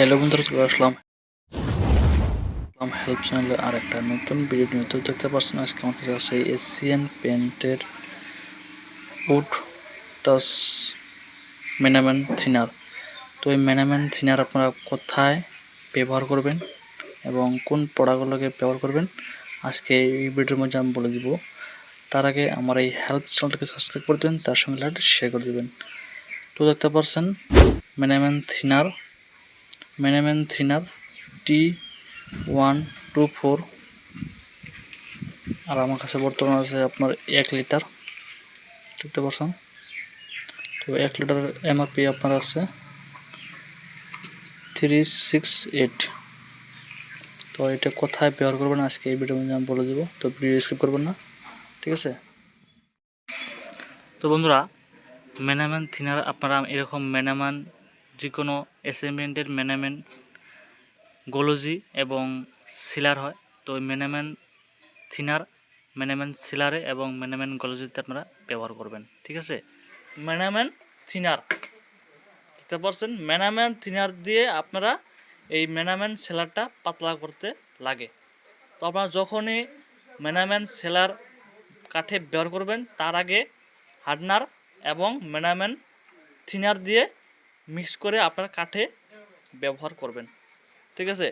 Hello বন্ধুরা, চলে আসলাম। Help চ্যানেলে আর একটা নতুন ভিডিও নিয়ে। তো দেখতে পাচ্ছেন আজকে আমার কাছে আছে এশিয়ান পেন্টের উড টাচ মেনামেন থিনার তো এই মেনামেন থিনার আপনারা কোথায় ব্যবহার করবেন এবং কোন প্রোডাক্টগুলোকে ব্যবহার করবেন, আজকে এই ভিডিওর মধ্যে আমি বলে দিব। তার আগে আমার এই হেল্প চ্যানেলটাকে সাবস্ক্রাইব করে দেবেন, তার সঙ্গে লাইট শেয়ার করে দেবেন। তো দেখতে পাচ্ছেন মেনামেন thinner মেনামেন thinner T one two four আর আমার কাছে বর্তমানে আছে আপনার এক লিটার, দেখতে পাচ্ছেন? তো এক লিটার এমআরপি আপনার আছে থ্রি সিক্স এইট তো এটা কোথায় ব্যবহার করবেন? আজকে এই ভিডিও আমি বলে দেবো, তো ভিডিও স্কিপ করবেন না, ঠিক আছে? তো বন্ধুরা মেনাম্যান থিনার আপনারা এরকম মেনাম্যান যে কোনো অ্যাসেম্বলিমেন্টের মেনাম্যান গোলজি এবং সিলার হয়। তো ওই মেনাম্যান থিনার মেনাম্যান সিলারে এবং মেনাম্যান গোলজিতে আপনারা ব্যবহার করবেন, ঠিক আছে? মেনাম্যান থিনার দেখতে পাচ্ছেন মেনাম্যান থিনার দিয়ে আপনারা এই মেনাম্যান সেলারটা পাতলা করতে লাগে। তো আপনারা যখনই মেনাম্যান সেলার কাঠে ব্যবহার করবেন, তার আগে হার্ডনার এবং মেনাম্যান থিনার দিয়ে মিক্স করে আপনার কাঠে ব্যবহার করবেন। ঠিক আছে?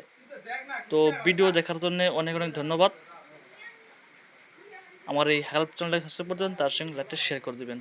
তো ভিডিও দেখার জন্য অনেক অনেক ধন্যবাদ। আমার এই হেল্প চ্যানেলটাকে সাবস্ক্রাইব করে দেবেন, তার সঙ্গে লাইকটা শেয়ার করে দেবেন।